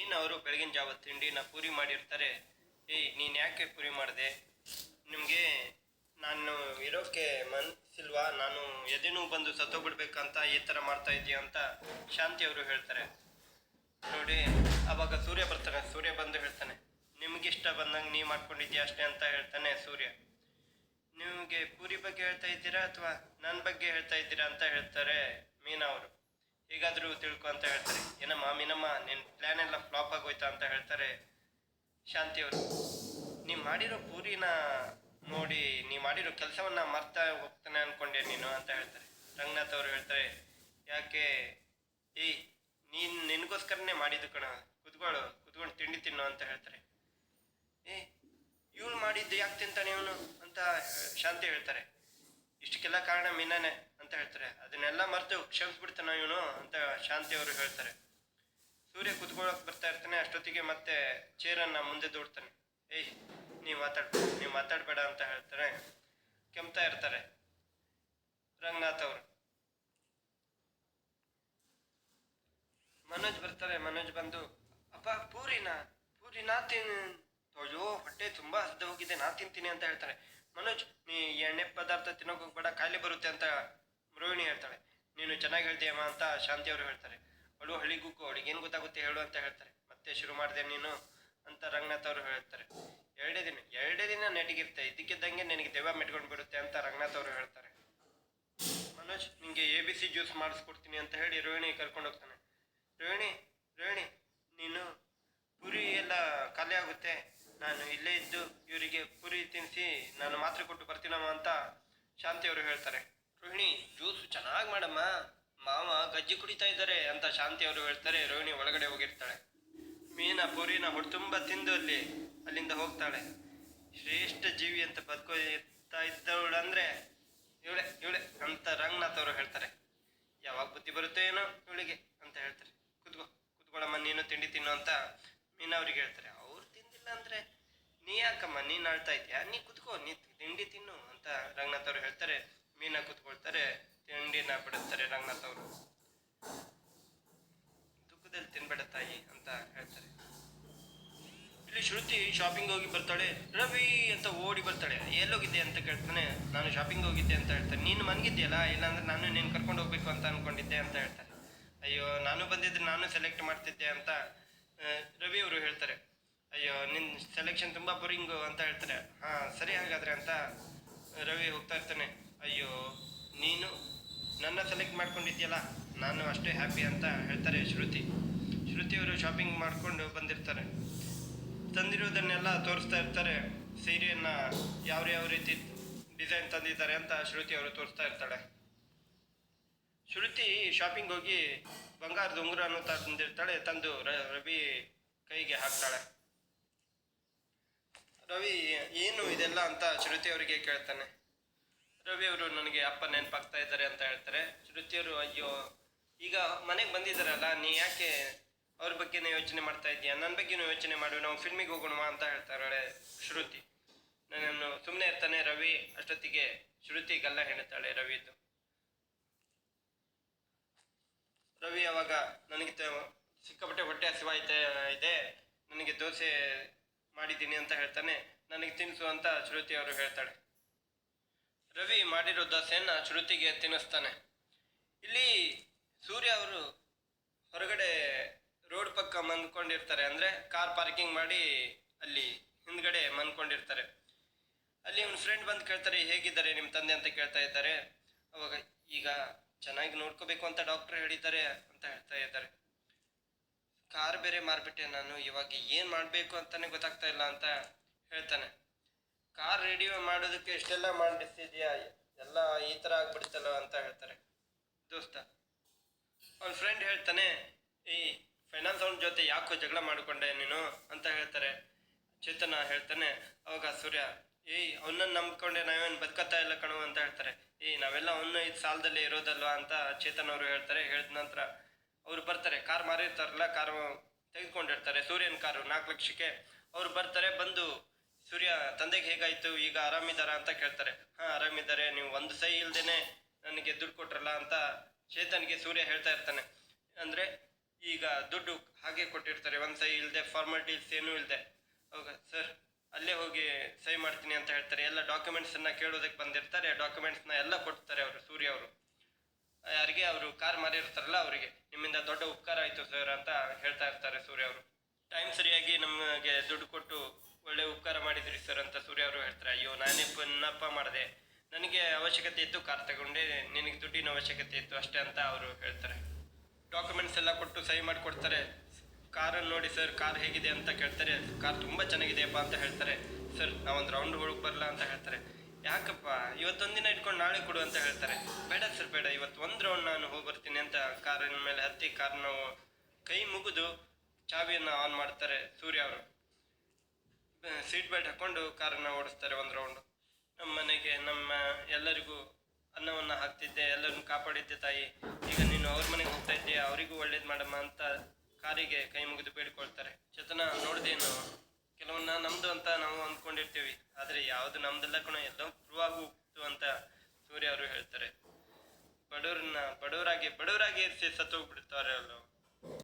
ಮೀನ್ ಅವರು ಬೆಳಗಿನ ಜಾವ ತಿಂಡಿನ ಪೂರಿ ಮಾಡಿರ್ತಾರೆ. ಏಯ್, ನೀನು ಯಾಕೆ ಪೂರಿ ಮಾಡಿದೆ? ನಿಮಗೆ ನಾನು ಇರೋಕ್ಕೆ ಮನ್ಸಿಲ್ವಾ? ನಾನು ಎದೆನೂ ಬಂದು ಸತ್ತೋಗ್ಬಿಡ್ಬೇಕಂತ ಈ ಥರ ಮಾಡ್ತಾ ಇದೀಯ ಅಂತ ಶಾಂತಿ ಅವರು ಹೇಳ್ತಾರೆ. ನೋಡಿ, ಅವಾಗ ಸೂರ್ಯ ಬರ್ತಾನೆ. ಸೂರ್ಯ ಬಂದು ಹೇಳ್ತಾನೆ, ನಿಮಗಿಷ್ಟ ಬಂದಂಗೆ ನೀ ಮಾಡ್ಕೊಂಡಿದ್ಯಾ ಅಷ್ಟೇ ಅಂತ ಹೇಳ್ತಾನೆ ಸೂರ್ಯ. ನಿಮಗೆ ಪೂರಿ ಬಗ್ಗೆ ಹೇಳ್ತಾ ಇದ್ದೀರಾ ಅಥವಾ ನನ್ನ ಬಗ್ಗೆ ಹೇಳ್ತಾ ಇದ್ದೀರಾ ಅಂತ ಹೇಳ್ತಾರೆ ಮೀನಾ ಅವರು. ಹೇಗಾದರೂ ತಿಳ್ಕೊ ಅಂತ ಹೇಳ್ತಾರೆ. ಏನಮ್ಮ, ಮೀನಮ್ಮ ನಿನ್ನ ಪ್ಲ್ಯಾನ್ ಎಲ್ಲ ಫ್ಲಾಪ್ ಆಗೋಯ್ತಾ ಅಂತ ಹೇಳ್ತಾರೆ ಶಾಂತಿ ಅವರು. ನೀವು ಮಾಡಿರೋ ಪೂರಿನ ನೋಡಿ, ನೀವು ಮಾಡಿರೋ ಕೆಲಸವನ್ನ ಮರ್ತಾ ಹೋಗ್ತಾನೆ ಅನ್ಕೊಂಡೆ ನೀನು ಅಂತ ಹೇಳ್ತಾರೆ. ರಂಗನಾಥ್ ಅವರು ಹೇಳ್ತಾರೆ, ಯಾಕೆ, ಏಯ್, ನೀನು ನಿನಗೋಸ್ಕರನೇ ಮಾಡಿದ್ದು ಕಣ. ಕುತ್ಕೊಳ್ಳು, ಕುತ್ಕೊಂಡು ತಿಂಡಿ ತಿನ್ನು ಅಂತ ಹೇಳ್ತಾರೆ. ಏ, ಇವಳು ಮಾಡಿದ್ದು ಯಾಕೆ ತಿಂತಾನೆ ಇವನು? ಅಂತ ಶಾಂತಿ ಹೇಳ್ತಾರೆ. ಇಷ್ಟಕ್ಕೆಲ್ಲ ಕಾರಣ ಮೀನಾನೆ. ಅಂತ ಹೇಳ್ತಾರೆ. ಅದನ್ನೆಲ್ಲ ಮರೆತು ಕ್ಷಮಿಸ್ಬಿಡ್ತಾನ ಇವನು ಅಂತ ಶಾಂತಿ ಅವರು ಹೇಳ್ತಾರೆ. ಸೂರ್ಯ ಕುತ್ಕೊಳ್ಳೋಕೆ ಬರ್ತಾ ಇರ್ತಾನೆ, ಅಷ್ಟೊತ್ತಿಗೆ ಮತ್ತೆ ಚೇರನ್ನ ಮುಂದೆ ದೂಡ್ತಾನೆ. ಏಯ್, ನೀವು ಮಾತಾಡ್ಬೇಡ ನೀವು ಮಾತಾಡಬೇಡ ಅಂತ ಹೇಳ್ತಾರೆ. ಕೆಮ್ತಾ ಇರ್ತಾರೆ ರಂಗನಾಥ್ ಅವರು. ಮನೋಜ್ ಬರ್ತಾರೆ, ಮನೋಜ್ ಬಂದು ಅಪ್ಪ ಪೂರಿನ ಪೂರಿ ನಾ ತಿನ್ ಅಯ್ಯೋ, ಹೊಟ್ಟೆ ತುಂಬಾ ಹಸ್ದು ಹೋಗಿದೆ ನಾ ತಿಂತೀನಿ ಅಂತ ಹೇಳ್ತಾರೆ. ಮನೋಜ್, ನೀ ಎಣ್ಣೆ ಪದಾರ್ಥ ತಿನ್ನೋಕೆ ಹೋಗ್ಬೇಡ, ಖಾಲಿ ಬರುತ್ತೆ ಅಂತ ರೋಹಿಣಿ ಹೇಳ್ತಾಳೆ, ನೀನು ಚೆನ್ನಾಗಿ ಹೇಳ್ತೀಯಮ್ಮ ಅಂತ ಶಾಂತಿ ಅವರು ಹೇಳ್ತಾರೆ. ಅವಳು ಹಳಿಗುಕ್ಕು ಅವಳಿಗೆ ಏನು ಗೊತ್ತಾಗುತ್ತೆ ಹೇಳು ಅಂತ ಹೇಳ್ತಾರೆ. ಮತ್ತೆ ಶುರು ಮಾಡಿದೆ ನೀನು ಅಂತ ರಂಗನಾಥ್ ಅವರು ಹೇಳ್ತಾರೆ. ಎರಡೇ ದಿನ ಎರಡೇ ದಿನ ನೆಟಿಗಿರ್ತೆ ಇದಕ್ಕಿದ್ದಂಗೆ ನಿನಗೆ ದೆವ್ವ ಮೆಟ್ಕೊಂಡು ಬಿಡುತ್ತೆ ಅಂತ ರಂಗನಾಥ್ ಅವರು ಹೇಳ್ತಾರೆ. ಮನೋಜ್, ನಿಂಗೆ ಎ ಬಿ ಸಿ ಜ್ಯೂಸ್ ಮಾಡಿಸ್ಕೊಡ್ತೀನಿ ಅಂತ ಹೇಳಿ ರೋಹಿಣಿ ಕರ್ಕೊಂಡು ಹೋಗ್ತಾನೆ. ರೋಹಿಣಿ ರೋಹಿಣಿ, ನೀನು ಪುರಿ ಎಲ್ಲ ಖಾಲಿ ಆಗುತ್ತೆ. ನಾನು ಇಲ್ಲೇ ಇದ್ದು ಇವರಿಗೆ ಪುರಿ ತಿನ್ನಿಸಿ ನಾನು ಮಾತ್ರೆ ಕೊಟ್ಟು ಬರ್ತೀನಮ್ಮ ಅಂತ ಶಾಂತಿ ಅವರು ಹೇಳ್ತಾರೆ. ರೋಹಿಣಿ, ಜ್ಯೂಸ್ ಚೆನ್ನಾಗಿ ಮಾಡಮ್ಮ. ಮಾವ ಗಜ್ಜಿ ಕುಡಿತಾ ಇದ್ದಾರೆ ಅಂತ ಶಾಂತಿ ಅವರು ಹೇಳ್ತಾರೆ. ರೋಹಿಣಿ ಒಳಗಡೆ ಹೋಗಿರ್ತಾಳೆ. ಮೀನ, ಪೂರಿನ ಹೊಟ್ಟುಂಬ ತಿಂದು ಅಲ್ಲಿ, ಅಲ್ಲಿಂದ ಹೋಗ್ತಾಳೆ. ಶ್ರೇಷ್ಠ ಜೀವಿ ಅಂತ ಬದುಕೋತಾ ಇದ್ದವಳು ಅಂದ್ರೆ ಇವಳೆ ಇವಳೆ ಅಂತ ರಂಗನಾಥ್ ಅವರು ಹೇಳ್ತಾರೆ. ಯಾವಾಗ ಬುದ್ಧಿ ಬರುತ್ತೋ ಏನೋ ಇವಳಿಗೆ ಅಂತ ಹೇಳ್ತಾರೆ. ಕುತ್ಕೋ ಕುತ್ಕೊಳ್ಳಮ್ಮ ನೀನು ತಿಂಡಿ ತಿನ್ನು ಅಂತ ಮೀನ ಅವ್ರಿಗೆ ಹೇಳ್ತಾರೆ. ಅವ್ರು ತಿಂದಿಲ್ಲ ಅಂದ್ರೆ ನೀ ಯಾಕಮ್ಮ, ನೀನು ಆಳ್ತಾ ಇದೆಯಾ ನೀ ಕುತ್ಕೋ, ನೀ ತಿಂಡಿ ತಿನ್ನು ಅಂತ ರಂಗನಾಥ್ ಅವರು ಹೇಳ್ತಾರೆ. ಮೀನಾ ಕುತ್ಕೊಳ್ತಾರೆ, ತಿಂಡಿನ ಬಿಡುತ್ತಾರೆ ರಂಗನಾಥ್ ಅವರು. ದುಃಖದಲ್ಲಿ ತಿನ್ಬೇಡ ತಾಯಿ ಅಂತ ಹೇಳ್ತಾರೆ. ಇಲ್ಲಿ ಶ್ರುತಿ ಶಾಪಿಂಗ್ ಹೋಗಿ ಬರ್ತಾಳೆ, ರವಿ ಅಂತ ಓಡಿ ಬರ್ತಾಳೆ, ಎಲ್ಲೋಗಿದ್ದೆ ಅಂತ ಕೇಳ್ತಾನೆ, ನಾನು ಶಾಪಿಂಗ್ ಹೋಗಿದ್ದೆ ಅಂತ ಹೇಳ್ತಾರೆ ನೀನು ಮನ್ಗಿದ್ಯಲ್ಲ ಇಲ್ಲಾಂದ್ರೆ ನಾನು ನೀನು ಕರ್ಕೊಂಡು ಹೋಗ್ಬೇಕು ಅಂತ ಅನ್ಕೊಂಡಿದ್ದೆ ಅಂತ ಹೇಳ್ತಾರೆ. ಅಯ್ಯೋ, ನಾನು ಬಂದಿದ್ರೆ ನಾನು ಸೆಲೆಕ್ಟ್ ಮಾಡ್ತಿದ್ದೆ ಅಂತ ರವಿ ಅವರು ಹೇಳ್ತಾರೆ. ಅಯ್ಯೋ ನಿನ್ನ ಸೆಲೆಕ್ಷನ್ ತುಂಬ ಬೋರಿಂಗು ಅಂತ ಹೇಳ್ತಾರೆ. ಹಾಂ, ಸರಿ ಹಾಗಾದ್ರೆ ಅಂತ, ರವಿ ಹೋಗ್ತಾ ಇರ್ತಾನೆ. ಅಯ್ಯೋ, ನೀನು ನನ್ನ ಸೆಲೆಕ್ಟ್ ಮಾಡ್ಕೊಂಡಿದ್ಯಲ್ಲ? ನಾನು ಅಷ್ಟೇ ಹ್ಯಾಪಿ ಅಂತ ಹೇಳ್ತಾರೆ ಶ್ರುತಿ. ಶ್ರುತಿಯವರು ಶಾಪಿಂಗ್ ಮಾಡಿಕೊಂಡು ಬಂದಿರ್ತಾರೆ. ತಂದಿರೋದನ್ನೆಲ್ಲ ತೋರಿಸ್ತಾ ಇರ್ತಾರೆ. ಸೀರೆಯನ್ನು ಯಾವ ಯಾವ ರೀತಿ ಡಿಸೈನ್ ತಂದಿದ್ದಾರೆ ಅಂತ ಶ್ರುತಿ ಅವರು ತೋರಿಸ್ತಾ ಇರ್ತಾಳೆ. ಶ್ರುತಿ ಶಾಪಿಂಗ್ ಹೋಗಿ ಬಂಗಾರದ ಉಂಗುರನ್ನು ತಂದಿರ್ತಾಳೆ, ತಂದು ರವಿ ಕೈಗೆ ಹಾಕ್ತಾಳೆ. ರವಿ, ಏನು ಇದೆಲ್ಲ ಅಂತ ಶ್ರುತಿ ಅವರಿಗೆ ಕೇಳ್ತಾನೆ. ರವಿ ಅವರು ನನಗೆ ಅಪ್ಪ ನೆನಪಾಗ್ತಾ ಇದ್ದಾರೆ ಅಂತ ಹೇಳ್ತಾರೆ. ಶ್ರುತಿಯವರು, ಅಯ್ಯೋ, ಈಗ ಮನೆಗೆ ಬಂದಿದ್ದಾರಲ್ಲ, ನೀ ಯಾಕೆ ಅವ್ರ ಬಗ್ಗೆನೇ ಯೋಚನೆ ಮಾಡ್ತಾ ಇದೀಯ ನನ್ನ ಬಗ್ಗೆನೂ ಯೋಚನೆ ಮಾಡು, ನಾವು ಫಿಲ್ಮಿಗೆ ಹೋಗೋಣ ಅಂತ ಹೇಳ್ತಾರೆ ಶ್ರುತಿ. ನನ್ನನ್ನು ಸುಮ್ಮನೆ ಇರ್ತಾನೆ ರವಿ, ಅಷ್ಟೊತ್ತಿಗೆ ಶ್ರುತಿ ಗಲ್ಲ ಹೇಳ್ತಾಳೆ ರವಿದು. ರವಿ ಅವಾಗ ನನಗೆ ಸಿಕ್ಕಾಪಟ್ಟೆ ಹೊಟ್ಟೆ ಹಸಿವಾಯ್ತಾ ಇದೆ, ನನಗೆ ದೋಸೆ ಮಾಡಿದ್ದೀನಿ ಅಂತ ಹೇಳ್ತಾನೆ. ನನಗೆ ತಿನ್ನಿಸು ಅಂತ ಶ್ರುತಿ ಅವರು ಹೇಳ್ತಾಳೆ. ರವಿ ಮಾಡಿರೋ ದೋಸೆಯನ್ನ ಶ್ರುತಿಗೆ ತಿನ್ನಿಸ್ತಾನೆ. ಇಲ್ಲಿ ಸೂರ್ಯ ಅವರು ಹೊರಗಡೆ ರೋಡ್ ಪಕ್ಕ ಮಂದ್ಕೊಂಡಿರ್ತಾರೆ ಅಂದರೆ ಕಾರ್ ಪಾರ್ಕಿಂಗ್ ಮಾಡಿ ಅಲ್ಲಿ ಹಿಂದ್ಗಡೆ ಮಂದ್ಕೊಂಡಿರ್ತಾರೆ ಅಲ್ಲಿ ಒಂದು ಫ್ರೆಂಡ್ ಬಂದು ಕೇಳ್ತಾರೆ, ಹೇಗಿದ್ದಾರೆ ನಿಮ್ಮ ತಂದೆ? ಅಂತ ಕೇಳ್ತಾ ಇದ್ದಾರೆ. ಅವಾಗ, ಈಗ ಚೆನ್ನಾಗಿ ನೋಡ್ಕೋಬೇಕು ಅಂತ ಡಾಕ್ಟರ್ ಹೇಳಿದ್ದಾರೆ ಅಂತ ಹೇಳ್ತಾ ಇದ್ದಾರೆ. ಕಾರ್ ಬೇರೆ ಮಾರ್ಬಿಟ್ಟೆ ನಾನು, ಇವಾಗ ಏನು ಮಾಡಬೇಕು ಅಂತಲೇ ಗೊತ್ತಾಗ್ತಾ ಇಲ್ಲ ಅಂತ ಹೇಳ್ತಾನೆ. ಕಾರ್ ರೆಡಿ ಮಾಡೋದಕ್ಕೆ ಇಷ್ಟೆಲ್ಲ ಮಾಡಿಸ್ತಿದ್ಯಾ ಎಲ್ಲ ಈ ಥರ ಆಗ್ಬಿಡ್ತಲ್ಲ ಅಂತ ಹೇಳ್ತಾರೆ. ದೋಸ್ತ ಅವ್ನ ಫ್ರೆಂಡ್ ಹೇಳ್ತಾನೆ ಈ ಫೈನಾನ್ಸ್ ಅವ್ನ ಜೊತೆ ಯಾಕೋ ಜಗಳ ಮಾಡಿಕೊಂಡೆ ನೀನು? ಅಂತ ಹೇಳ್ತಾರೆ. ಚೇತನ ಹೇಳ್ತಾನೆ, ಅವಾಗ ಸೂರ್ಯ ಏಯ್ ಅವನನ್ನ ನಂಬ್ಕೊಂಡೆ ನಾವೇನು ಬದುಕತ್ತಾ ಇಲ್ಲ ಕಣು? ಅಂತ ಹೇಳ್ತಾರೆ. ಏಯ್ ನಾವೆಲ್ಲ ಅವನ್ನ ಇದು ಸಾಲದಲ್ಲಿ ಇರೋದಲ್ವಾ? ಅಂತ ಚೇತನ್ ಅವರು ಹೇಳ್ತಾರೆ. ಹೇಳಿದ ನಂತರ ಅವ್ರು ಬರ್ತಾರೆ. ಕಾರ್ ಮಾರಿರ್ತಾರಲ್ಲ ಕಾರು ತೆಗೆದುಕೊಂಡಿರ್ತಾರೆ. ಸೂರ್ಯನ ಕಾರು ನಾಲ್ಕು ಲಕ್ಷಕ್ಕೆ ಅವ್ರು ಬರ್ತಾರೆ. ಬಂದು ಸೂರ್ಯ ತಂದೆಗೆ ಹೇಗಾಯ್ತು? ಈಗ ಆರಾಮಿದ್ದಾರಾ ಅಂತ ಕೇಳ್ತಾರೆ. ಹಾ, ಆರಾಮಿದ್ದಾರೆ. ನೀವು ಒಂದು ಸೈ ಇಲ್ದೇನೆ ನನಗೆ ದುಡ್ಡು ಕೊಟ್ರಲ್ಲ ಅಂತ ಚೇತನ್ಗೆ ಸೂರ್ಯ ಹೇಳ್ತಾ ಇರ್ತಾನೆ. ಅಂದ್ರೆ ಈಗ ದುಡ್ಡು ಹಾಗೆ ಕೊಟ್ಟಿರ್ತಾರೆ. ಒಂದು ಸೈ ಇಲ್ಲದೆ ಫಾರ್ಮಾಲಿಟೀಸ್ ಏನೂ ಇಲ್ಲದೆ ಸರ್, ಅಲ್ಲೇ ಹೋಗಿ ಸೈ ಮಾಡ್ತೀನಿ ಅಂತ ಹೇಳ್ತಾರೆ. ಎಲ್ಲ ಡಾಕ್ಯುಮೆಂಟ್ಸನ್ನು ಕೇಳೋದಕ್ಕೆ ಬಂದಿರ್ತಾರೆ. ಡಾಕ್ಯುಮೆಂಟ್ಸ್ನ ಎಲ್ಲ ಕೊಡ್ತಾರೆ ಅವರು, ಸೂರ್ಯ ಅವರು. ಯಾರಿಗೆ? ಅವರು ಕಾರ್ ಮಾರಿರ್ತಾರಲ್ಲ ಅವರಿಗೆ. ನಿಮ್ಮಿಂದ ದೊಡ್ಡ ಉಪಕಾರ ಆಯಿತು, ಸರ್, ಅಂತ ಹೇಳ್ತಾ ಇರ್ತಾರೆ ಸೂರ್ಯ ಅವರು. ಟೈಮ್ ಸರಿಯಾಗಿ ನಮಗೆ ದುಡ್ಡು ಕೊಟ್ಟು ಒಳ್ಳೆ ಉಪಕಾರ ಮಾಡಿದ್ರಿ ಸರ್ ಅಂತ ಸೂರ್ಯ ಅವರು ಹೇಳ್ತಾರೆ. ಅಯ್ಯೋ, ನಾನೇ ಪುನ್ನಪ್ಪ ಮಾಡಿದೆ. ನನಗೆ ಅವಶ್ಯಕತೆ ಇತ್ತು, ಕಾರ್ ತಗೊಂಡೆ. ನಿನಗೆ ದುಡ್ಡಿನ ಅವಶ್ಯಕತೆ ಇತ್ತು, ಅಷ್ಟೇ ಅಂತ ಅವರು ಹೇಳ್ತಾರೆ. ಡಾಕ್ಯುಮೆಂಟ್ಸ್ ಎಲ್ಲ ಕೊಟ್ಟು ಸಹಿ ಮಾಡಿಕೊಡ್ತಾರೆ. ಕಾರನ್ನು ನೋಡಿ ಸರ್ ಕಾರ್ ಹೇಗಿದೆ ಅಂತ ಕೇಳ್ತಾರೆ. ಕಾರ್ ತುಂಬ ಚೆನ್ನಾಗಿದೆಯಪ್ಪ ಅಂತ ಹೇಳ್ತಾರೆ. ಸರ್, ನಾವೊಂದು ರೌಂಡ್ ಹೋಗಿ ಬರಲ್ಲ ಅಂತ ಹೇಳ್ತಾರೆ. ಯಾಕಪ್ಪ? ಇವತ್ತೊಂದು ದಿನ ಇಟ್ಕೊಂಡು ನಾಳೆ ಕೊಡು ಅಂತ ಹೇಳ್ತಾರೆ. ಬೇಡ ಸರ್, ಬೇಡ. ಇವತ್ತು ಒಂದು ರೌಂಡ್ ನಾನು ಹೋಗಿ ಬರ್ತೀನಿ ಅಂತ ಕಾರಿನ ಮೇಲೆ ಹತ್ತಿ ಕಾರ್ನ ಕೈ ಮುಗಿದು ಚಾವಿಯನ್ನು ಆನ್ ಮಾಡ್ತಾರೆ ಸೂರ್ಯ ಅವರು. ಸೀಟ್ ಬೆಲ್ಟ್ ಹಾಕೊಂಡು ಕಾರನ್ನ ಓಡಿಸ್ತಾರೆ ಒಂದು ರೌಂಡು ನಮ್ಮ ಮನೆಗೆ, ನಮ್ಮ ಎಲ್ಲರಿಗೂ ಅನ್ನವನ್ನು ಹಾಕ್ತಿದ್ದೆ, ಎಲ್ಲರನ್ನು ಕಾಪಾಡಿದ್ದೆ ತಾಯಿ. ಈಗ ನೀನು ಅವ್ರ ಮನೆಗೆ ಹೋಗ್ತಾ ಇದ್ದೆ ಅವರಿಗೂ ಒಳ್ಳೇದು ಮಾಡಮ್ಮ ಅಂತ ಕಾರಿಗೆ ಕೈ ಮುಗಿದು ಬೇಡಿಕೊಳ್ತಾರೆ. ಚೇತನ ನೋಡ್ದೇನು ಕೆಲವನ್ನ ನಮ್ದು ಅಂತ ನಾವು ಅಂದ್ಕೊಂಡಿರ್ತೀವಿ. ಆದರೆ ಯಾವುದು ನಮ್ದೆಲ್ಲ ಕಣ, ಎಲ್ಲ ಪ್ರೂವ್ ಅಂತ ಸೂರ್ಯ ಅವರು ಹೇಳ್ತಾರೆ. ಬಡವ್ರನ್ನ, ಬಡವರಾಗಿ ಬಡವರಾಗಿ ಇರಿಸಿ ಸತ್ತೋಗ್ಬಿಡ್ತಾರೆ ಅಲ್ಲ